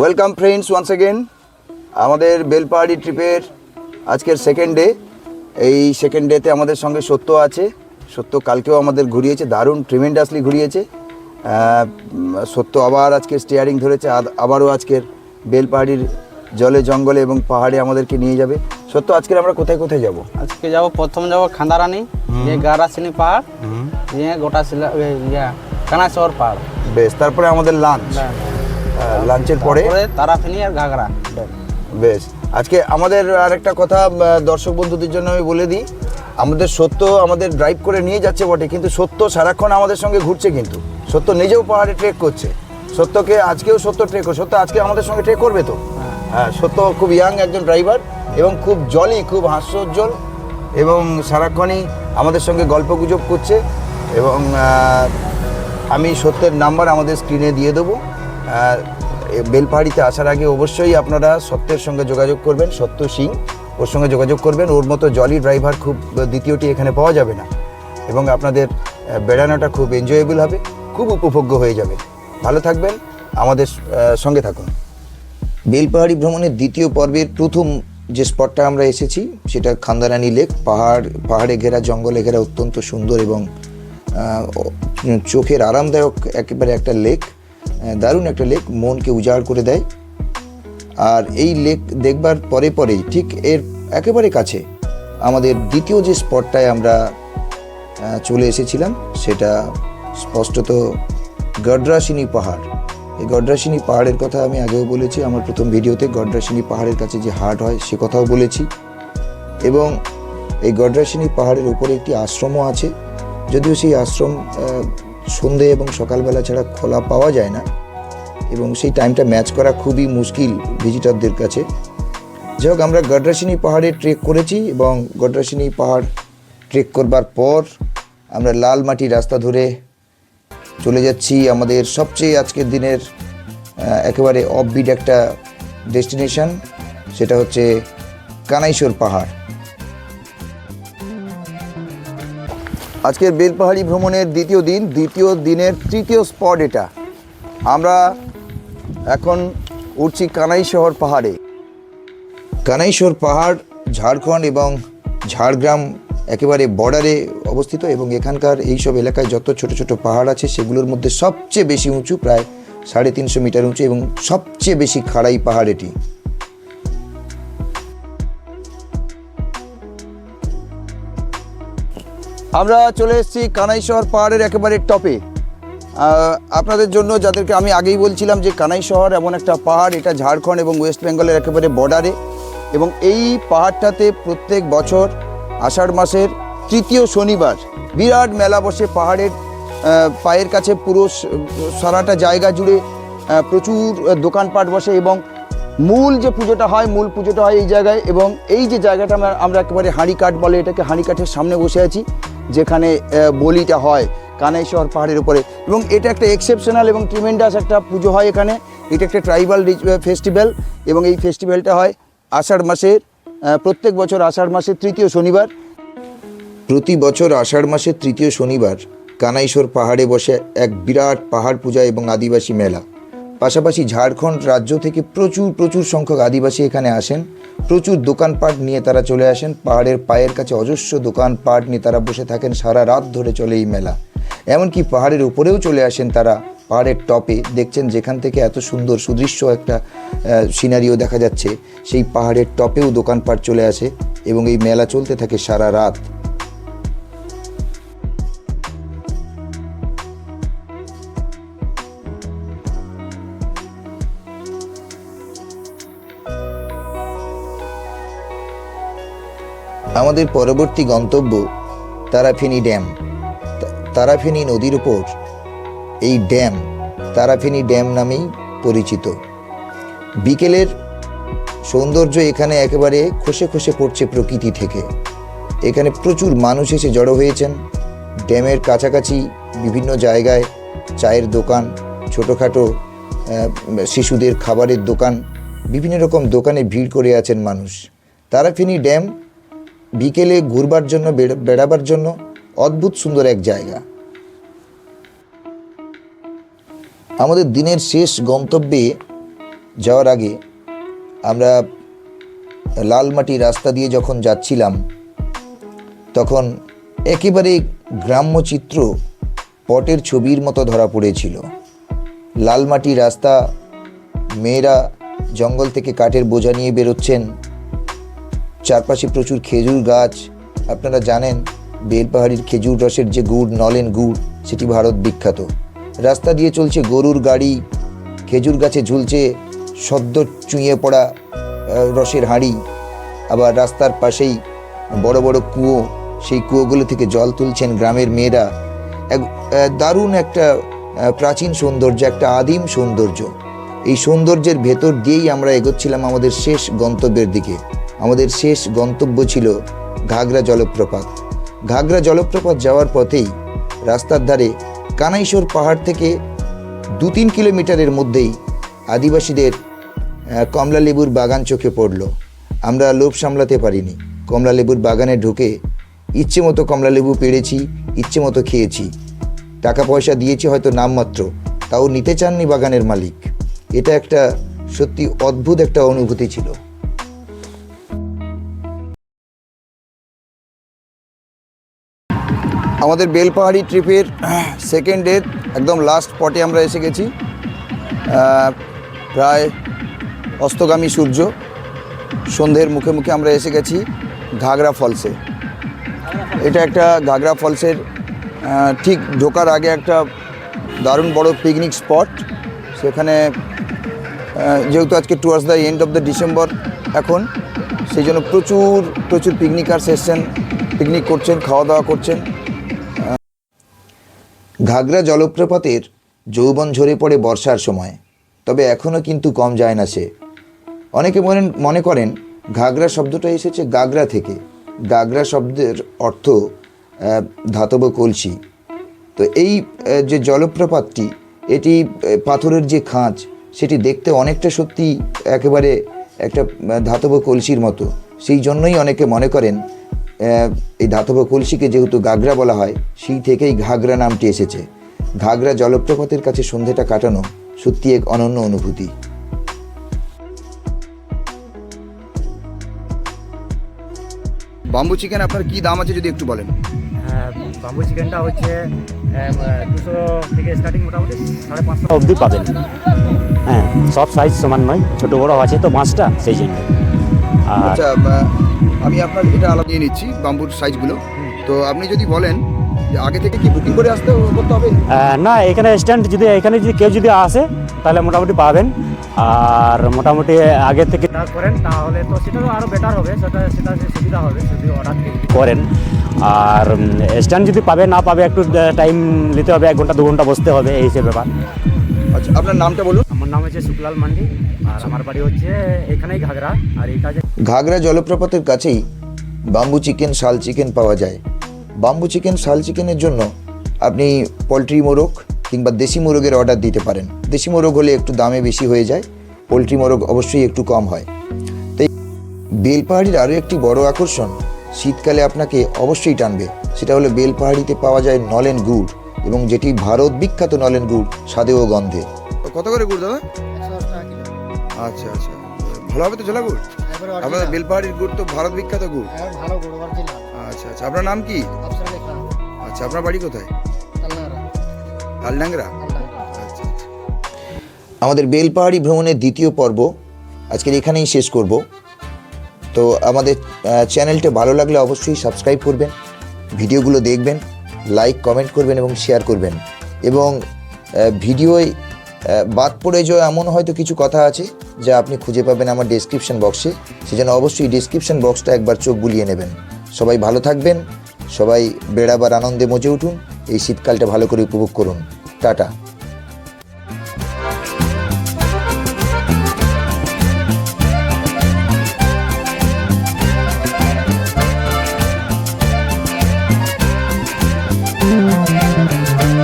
Welcome friends once again আমাদের বেলপাহাড়ি ট্রিপের আজকের সেকেন্ড ডে এই সেকেন্ড ডেতে আমাদের সঙ্গে সত্য আছে। সত্য কালকেও আমাদের ঘুরিয়েছে দারুণ ট্রিমেন্ডাসলি ঘুরিয়েছে। সত্য আবার আজকে স্টিয়ারিং ধরেছে আবারও আজকের বেলপাহাড়ির জলে জঙ্গলে এবং পাহাড়ে আমাদেরকে নিয়ে যাবে। সত্য আজকের আমরা কোথায় কোথায় যাব? আজকে যাব প্রথম যাব খান্দারানি দিয়ে গারাসিনি পাহাড় গোটা শিলা ইয়া পাহাড়। বেশ তারপরে আমাদের লাঞ্চ লাঞ্চের পরে? তারাফিনি আর ঘাগরা। বেশ। আজকে আমাদের আর একটা কথা দর্শক বন্ধুদের জন্য আমি বলে দিই। আমাদের সত্য আমাদের ড্রাইভ করে নিয়ে যাচ্ছে বটে কিন্তু সত্য সারাক্ষণ আমাদের সঙ্গে ঘুরছে কিন্তু। সত্য নিজেও পাহাড়ে ট্রেক করছে। সত্যকে আজকেও সত্য ট্রেক করছে সত্য আজকে আমাদের সঙ্গে ট্রেক করবে তো? হ্যাঁ সত্য খুব ইয়াং একজন ড্রাইভার এবং খুব জলি খুব হাস্যোজ্জ্বল এবং সারাক্ষণই আমাদের সঙ্গে গল্প গুজব করছে এবং আমি সত্যের নাম্বার আমাদের স্ক্রিনে দিয়ে দেবো। বেলপাহাড়িতে আসার আগে অবশ্যই আপনারা সত্যের সঙ্গে যোগাযোগ করবেন, সত্য সিং ওর সঙ্গে যোগাযোগ করবেন। ওর মতো জলি ড্রাইভার খুব দ্বিতীয়টি এখানে পাওয়া যাবে না এবং আপনাদের বেড়ানোটা খুব এনজয়েবল হবে, খুব উপভোগ্য হয়ে যাবে। ভালো থাকবেন, আমাদের সঙ্গে থাকুন। বেলপাহাড়ি ভ্রমণের দ্বিতীয় পর্বের প্রথম যে স্পটটা আমরা এসেছি, সেটা খান্দারানি লেক পাহাড়, পাহাড়ে ঘেরা জঙ্গলে ঘেরা অত্যন্ত সুন্দর এবং চোখের আরামদায়ক একেবারে একটা লেক দারুণ একটা লেক মনকে উজাড় করে দেয়। আর এই লেক দেখবার পরে পরেই ঠিক এর একেবারে কাছে আমাদের দ্বিতীয় যে স্পটটায় আমরা চলে এসেছিলাম সেটা স্পষ্টত গডরাসিনী পাহাড়। এই গডরাসিনী পাহাড়ের কথা আমি আগেও বলেছি, আমার প্রথম ভিডিওতে গডরাসিনী পাহাড়ের কাছে যে হাট হয় সে কথাও বলেছি। এবং এই গডরাসিনী পাহাড়ের উপরে একটি আশ্রমও আছে, যদিও সেই আশ্রম সন্ধে এবং সকালবেলা ছাড়া খোলা পাওয়া যায় না এবং সেই টাইমটা ম্যাচ করা খুবই মুশকিল ভিজিটরদের কাছে। যাই হোক, আমরা গডরাসিনী পাহাড়ে ট্রেক করেছি এবং গডরাসিনী পাহাড় ট্রেক করবার পর আমরা লাল মাটি রাস্তা ধরে চলে যাচ্ছি আমাদের সবচেয়ে আজকের দিনের একেবারে অফবিট একটা ডেস্টিনেশন সেটা হচ্ছে কানাইশোর পাহাড়। আজকের বেলপাহাড়ি ভ্রমণের দ্বিতীয় দিন, দ্বিতীয় দিনের তৃতীয় স্পট এটা। আমরা এখন উঠছি কানাই শহর পাহাড়ে। কানাইশোর পাহাড়, ঝাড়খণ্ড এবং ঝাড়গ্রাম একেবারে বর্ডারে অবস্থিত এবং এখানকার এইসব এলাকায় যত ছোট ছোট পাহাড় আছে, সেগুলোর মধ্যে সবচেয়ে বেশি উঁচু, প্রায় সাড়ে তিনশো মিটার উঁচু এবং সবচেয়ে বেশি খাড়াই পাহাড় এটি। আমরা চলে এসেছি কানাইশহর পাহাড়ের একেবারে টপে। আপনাদের জন্য যাদেরকে আমি আগেই বলছিলাম যে কানাইশহর এমন একটা পাহাড়, এটা ঝাড়খণ্ড এবং ওয়েস্ট বেঙ্গলের একেবারে বর্ডারে এবং এই পাহাড়টাতে প্রত্যেক বছর আষাঢ় মাসের তৃতীয় শনিবার বিরাট মেলা বসে পাহাড়ের পায়ের কাছে পুরো সারাটা জায়গা জুড়ে প্রচুর দোকানপাট বসে এবং মূল যে পুজোটা হয়, মূল পুজোটা হয় এই জায়গায় এবং এই যে জায়গাটা আমরা আমরা একেবারে হাঁড়িকাঠ বলে এটাকে হাঁড়ি কাঠের সামনে বসে আছি। যেখানে বলিটা হয় কানাইশহর পাহাড়ের উপরে। এবং এটা একটা এক্সেপশনাল এবং ট্রিমেন্ডাস একটা পুজো হয় এখানে। এটা একটা ট্রাইবাল ফেস্টিভ্যাল এবং এই ফেস্টিভ্যালটা হয় আষাঢ় মাসের প্রত্যেক বছর আষাঢ় মাসের তৃতীয় শনিবার। প্রতি বছর আষাঢ় মাসের তৃতীয় শনিবার কানাইশোর পাহাড়ে বসে এক বিরাট পাহাড় পূজা এবং আদিবাসী মেলা। পাশাপাশি ঝাড়খণ্ড রাজ্য থেকে প্রচুর প্রচুর সংখ্যক আদিবাসী এখানে আসেন। প্রচুর দোকানপাট নিয়ে তারা চলে আসেন। পাহাড়ের পায়ের কাছে অজস্র দোকানপাট নিয়ে তারা বসে থাকেন সারা রাত ধরে চলে এই মেলা। এমনকি পাহাড়ের উপরেও চলে আসেন তারা। পাহাড়ের টপে দেখছেন যেখান থেকে এত সুন্দর, সুদৃশ্য একটা সিনারিও দেখা যাচ্ছে। সেই পাহাড়ের টপেও দোকানপাট চলে আসে এবং এই মেলা চলতে থাকে সারা রাত। আমাদের পরবর্তী গন্তব্য তারাফেনী ড্যাম। তারাফেনী নদীর উপর এই ড্যাম, তারাফেনী ড্যাম নামেই পরিচিত। বিকেলের সৌন্দর্য এখানে একেবারে খসে খসে পড়ছে প্রকৃতি থেকে। এখানে প্রচুর মানুষ এসে জড়ো হয়েছেন। ড্যামের কাছাকাছি বিভিন্ন জায়গায় চায়ের দোকান, ছোটোখাটো শিশুদের খাবারের দোকান, বিভিন্ন রকম দোকানে ভিড় করে আছেন মানুষ। তারাফেনী ড্যাম বিকেলে ঘুরবার জন্য বেড়াবার জন্য অদ্ভুত সুন্দর এক জায়গা। আমাদের দিনের শেষ গন্তব্যে যাওয়ার আগে আমরা লালমাটি রাস্তা দিয়ে যখন যাচ্ছিলাম, তখন একেবারে গ্রাম্য চিত্র পটের ছবির মতো ধরা পড়েছিল। লালমাটি রাস্তা মেয়েরা জঙ্গল থেকে কাঠের বোঝা নিয়ে বেরোচ্ছেন। চারপাশে প্রচুর খেজুর গাছ। আপনারা জানেন, বেলপাহাড়ির খেজুর রসের যে গুড়, নলেন গুড়, সেটি ভারত বিখ্যাত। রাস্তা দিয়ে চলছে গরুর গাড়ি। খেজুর গাছে ঝুলছে সদ্য চুঁয়ে পড়া রসের হাঁড়ি। আবার রাস্তার পাশেই বড় বড় কুয়ো, সেই কুয়োগুলো থেকে জল তুলছেন গ্রামের মেয়েরা। এক দারুণ একটা প্রাচীন সৌন্দর্য, একটা আদিম সৌন্দর্য। এই সৌন্দর্যের ভেতর দিয়েই আমরা এগোচ্ছিলাম আমাদের শেষ গন্তব্যের দিকে। আমাদের শেষ গন্তব্য ছিল ঘাগরা জলপ্রপাত। ঘাগরা জলপ্রপাত যাওয়ার পথেই রাস্তার ধারে কানাইশোর পাহাড় থেকে দু তিন কিলোমিটারের মধ্যেই আদিবাসীদের কমলা লেবুর বাগান চোখে পড়ল। আমরা লোভ সামলাতে পারিনি। কমলা লেবুর বাগানে ঢুকে ইচ্ছে মতো কমলা লেবু পেড়েছি, ইচ্ছে মতো খেয়েছি। টাকা পয়সা দিয়েছি হয়তো নামমাত্র, তাও নিতে চাননি বাগানের মালিক। এটা একটা সত্যি অদ্ভুত একটা অনুভূতি ছিল। আমাদের বেলপাহাড়ি ট্রিপের সেকেন্ড ডে একদম লাস্ট স্পটে আমরা এসে গেছি। প্রায় অস্তগামী সূর্য। সন্ধ্যের মুখে মুখে আমরা এসে গেছি ঘাগরা ফলসে এটা একটা ঘাগরা ফলসের ঠিক ঢোকার আগে একটা দারুণ বড় পিকনিক স্পট সেখানে যেহেতু আজকে towards the end of the December এখন, সেই জন্য প্রচুর প্রচুর পিকনিকার্স এসছেন পিকনিক করছেন খাওয়া দাওয়া করছেন। ঘাগরা জলপ্রপাতের যৌবন ঝরে পড়ে বর্ষার সময়, তবে এখনও কিন্তু কম যায় না সে। অনেকে মনে মনে করেন ঘাগরা শব্দটা এসেছে গাগরা থেকে। গাগরা শব্দের অর্থ ধাতব কলসি। তো এই যে জলপ্রপাতটি, এটি পাথরের যে খাঁচ সেটি দেখতে অনেকটা সত্যি একেবারে একটা ধাতব কলসির মতো। সেই জন্যই অনেকে মনে করেন এই ধাতব কলসিকে যেহেতু গাগরা বলা হয় সেই থেকেই ঘাগরা নামটি এসেছে। ঘাগরা জলপ্রপাতের কাছে সন্ধেটা কাটানো সত্যি এক অনন্য অনুভূতি। বাম্বু চিকেন আপনার কি দাম আছে যদি একটু বলেন? হ্যাঁ, বাম্বু চিকেনটা হচ্ছে দুশো থেকে স্টার্টিং মোটামুটি সাড়ে পাঁচশো। অবধি পাবেন। হ্যাঁ সব সাইজ সমান নয় ছোট বড় আছে তো মাছটা সেই জন্য। আচ্ছা আমি আপনার এটা আলাদা নিয়ে নিচ্ছি বাম্বুর সাইজগুলো তো আপনি যদি বলেন যে আগে থেকে কি বুকিং করে আসতে করতে হবে? না এখানে স্ট্যান্ড যদি এখানে যদি কেউ যদি আসে তাহলে মোটামুটি পাবেন। আর মোটামুটি আগে থেকে করেন তাহলে তো সেটাও আরও বেটার হবে সেটা সেটা সুবিধা হবে যদি অর্ডার করেন। আর স্ট্যান্ড যদি পাবে না পাবে একটু টাইম নিতে হবে এক ঘণ্টা দু ঘণ্টা বসতে হবে এই সে ব্যাপার। আচ্ছা আপনার নামটা বলুন। আমার নাম হচ্ছে শুক্লাল মান্ডি আর আমার বাড়ি হচ্ছে এখানেই ঘাগরা আর এটা যে ঘাগরা জলপ্রপাতের কাছেই বাম্বু চিকেন শাল চিকেন পাওয়া যায়। বাম্বু চিকেন শাল চিকেনের জন্য আপনি পোলট্রি মোরগ কিংবা দেশি মোরগের অর্ডার দিতে পারেন। দেশি মোরগ হলে একটু দামে বেশি হয়ে যায় পোলট্রি মোরগ অবশ্যই একটু কম হয়। তাই বেলপাহাড়ির আরও একটি বড় আকর্ষণ শীতকালে আপনাকে অবশ্যই টানবে। সেটা হলো বেলপাহাড়িতে পাওয়া যায় নলেন গুড়। এবং যেটি ভারত বিখ্যাত নলেন গুড় স্বাদে ও গন্ধে। কত করে গুড় দাদা? আচ্ছা আচ্ছা। ভালো হবে তো ঝোলা গুড়? আপনাদের বেলপাহাড়ির গুড় তো ভারত বিখ্যাত গুড়। ভালো গুড় অরিজিনাল আচ্ছা আচ্ছা। আপনার নাম কি? আচ্ছা আপনার বাড়ি কোথায়? কালনারা আচ্ছা আচ্ছা। আমাদের বেলপাহাড়ি ভ্রমণের দ্বিতীয় পর্ব আজকের এখানেই শেষ করব। তো আমাদের চ্যানেলটা ভালো লাগলে অবশ্যই সাবস্ক্রাইব করবেন ভিডিওগুলো দেখবেন লাইক কমেন্ট করবেন এবং শেয়ার করবেন। এবং ভিডিওয় বাদ পড়ে যাওয়া এমন হয়তো কিছু কথা আছে যা আপনি খুঁজে পাবেন আমার ডেসক্রিপশন বক্সে সেজন্য অবশ্যই ডেসক্রিপশন বক্সটা একবার চোখ বুলিয়ে নেবেন। সবাই ভালো থাকবেন, সবাই বেড়াবার আনন্দে মজে উঠুন, এই শীতকালটা ভালো করে উপভোগ করুন। টাটা।